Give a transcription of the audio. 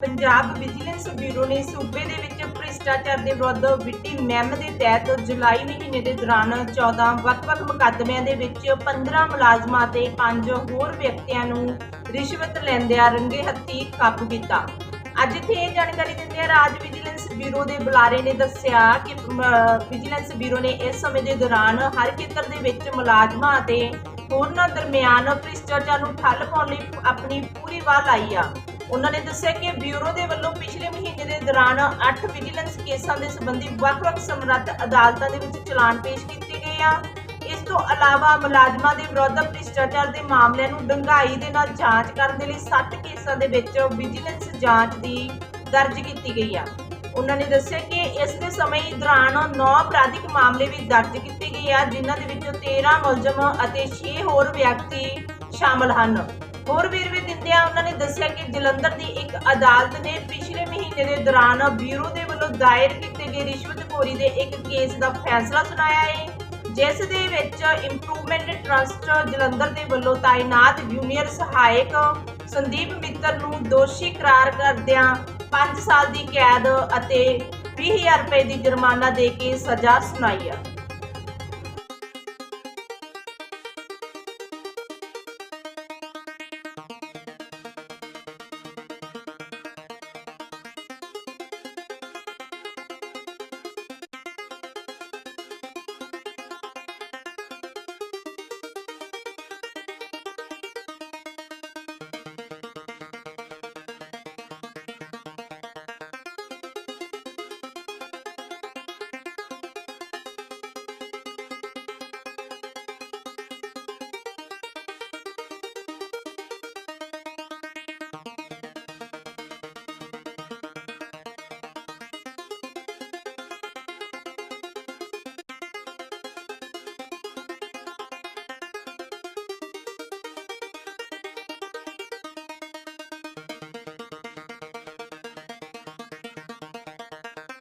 Punjab vigilance bureau ਨੇ ਸੂਬੇ ਦੇ ਵਿੱਚ ਭ੍ਰਿਸ਼ਟਾਚਾਰ ਦੇ ਵਿਰੁੱਧ ਵਿੱਢੀ ਮੁਹਿੰਮ ਦੇ ਤਹਿਤ ਜੁਲਾਈ ਮਹੀਨੇ ਦੇ ਦੌਰਾਨ 14 ਵੱਖ-ਵੱਖ ਮੁਕੱਦਮਿਆਂ ਦੇ ਵਿੱਚ 15 ਮੁਲਾਜ਼ਮਾਂ ਤੇ 5 ਹੋਰ ਵਿਅਕਤੀਆਂ ਨੂੰ ਰਿਸ਼ਵਤ ਲੈਂਦਿਆਂ ਰੰਗੇ ਹੱਥੀਂ ਕਾਬੂ ਕੀਤਾ। ਅੱਜ ਇੱਥੇ ਇਹ ਜਾਣਕਾਰੀ ਦਿੰਦੇ ਆ ਰਾਜ ਵਿਜੀਲੈਂਸ ਬਿਊਰੋ ਦੇ ਬੁਲਾਰੇ ਨੇ ਦੱਸਿਆ ਕਿ ਵਿਜੀਲੈਂਸ ਬਿਊਰੋ ਨੇ ਇਸ ਸਮੇਂ ਦੇ ਦੌਰਾਨ ਹਰ ਖੇਤਰ ਦੇ ਵਿੱਚ ਮੁਲਾਜ਼ਮਾਂ ਅਤੇ ਹੋਰਨਾਂ ਦਰਮਿਆਨ ਭ੍ਰਿਸ਼ਟਾਚਾਰ ਨੂੰ ਠੱਲ ਪਾਉਣ ਲਈ ਆਪਣੀ ਪੂਰੀ ਵਾਹ ਲਾਈ ਆ। ਉਹਨਾਂ ਨੇ ਦੱਸਿਆ ਕਿ ਬਿਊਰੋ ਦੇ ਵੱਲੋਂ ਪਿਛਲੇ ਮਹੀਨੇ ਦੇ ਦੌਰਾਨ 8 ਵਿਜੀਲੈਂਸ ਕੇਸਾਂ ਦੇ ਸੰਬੰਧੀ ਵੱਖ-ਵੱਖ ਸਮਰੱਥ ਅਦਾਲਤਾਂ ਦੇ ਵਿੱਚ ਚਲਾਨ ਪੇਸ਼ ਕੀਤੇ ਗਏ ਆ। ਇਸ ਤੋਂ ਇਲਾਵਾ ਮੁਲਾਜ਼ਮਾਂ ਦੇ ਵਿਰੁੱਧ ਭ੍ਰਿਸ਼ਟਾਚਾਰ ਦੇ ਮਾਮਲਿਆਂ ਨੂੰ ਡੂੰਘਾਈ ਦੇ ਨਾਲ ਜਾਂਚ ਕਰਨ ਦੇ ਲਈ 7 ਕੇਸਾਂ ਦੇ ਵਿੱਚ ਵਿਜੀਲੈਂਸ ਜਾਂਚ ਦੀ ਦਰਜ ਕੀਤੀ ਗਈ ਆ। ਉਹਨਾਂ ਨੇ ਦੱਸਿਆ ਕਿ ਇਸ ਦੇ ਸਮੇਂ ਦੌਰਾਨ 9 ਅਪਰਾਧਿਕ ਮਾਮਲੇ ਵੀ ਦਰਜ ਕੀਤੇ ਗਏ ਆ, ਜਿਨ੍ਹਾਂ ਦੇ ਵਿੱਚੋਂ 13 ਮੁਲਜ਼ਮ ਅਤੇ 6 ਹੋਰ ਵਿਅਕਤੀ ਸ਼ਾਮਲ ਹਨ। ਹੋਰ ਵੇਰਵੇ ਦਿੰਦਿਆਂ ਉਹਨਾਂ ਨੇ ਦੱਸਿਆ ਕਿ ਜਲੰਧਰ ਦੀ ਇੱਕ ਅਦਾਲਤ ਨੇ ਪਿਛਲੇ ਮਹੀਨੇ ਦੇ ਦੌਰਾਨ ਬਿਊਰੋ ਦੇ ਵੱਲੋਂ ਦਾਇਰ ਕੀਤੇ ਗਏ ਰਿਸ਼ਵਤਖੋਰੀ ਦੇ ਇੱਕ ਕੇਸ ਦਾ ਫੈਸਲਾ ਸੁਣਾਇਆ ਹੈ, ਜਿਸ ਦੇ ਵਿੱਚ ਇੰਪਰੂਵਮੈਂਟ ਟਰਸਟ ਜਲੰਧਰ ਦੇ ਵੱਲੋਂ ਤਾਇਨਾਤ ਜੂਨੀਅਰ ਸਹਾਇਕ ਸੰਦੀਪ ਮਿੱਤਰ ਨੂੰ ਦੋਸ਼ੀ ਕਰਾਰ ਕਰਦਿਆਂ 5 ਸਾਲ ਦੀ ਕੈਦ ਅਤੇ 20000 ਰੁਪਏ ਦੀ ਜੁਰਮਾਨਾ ਦੇ ਕੇ ਸਜ਼ਾ ਸੁਣਾਈ ਹੈ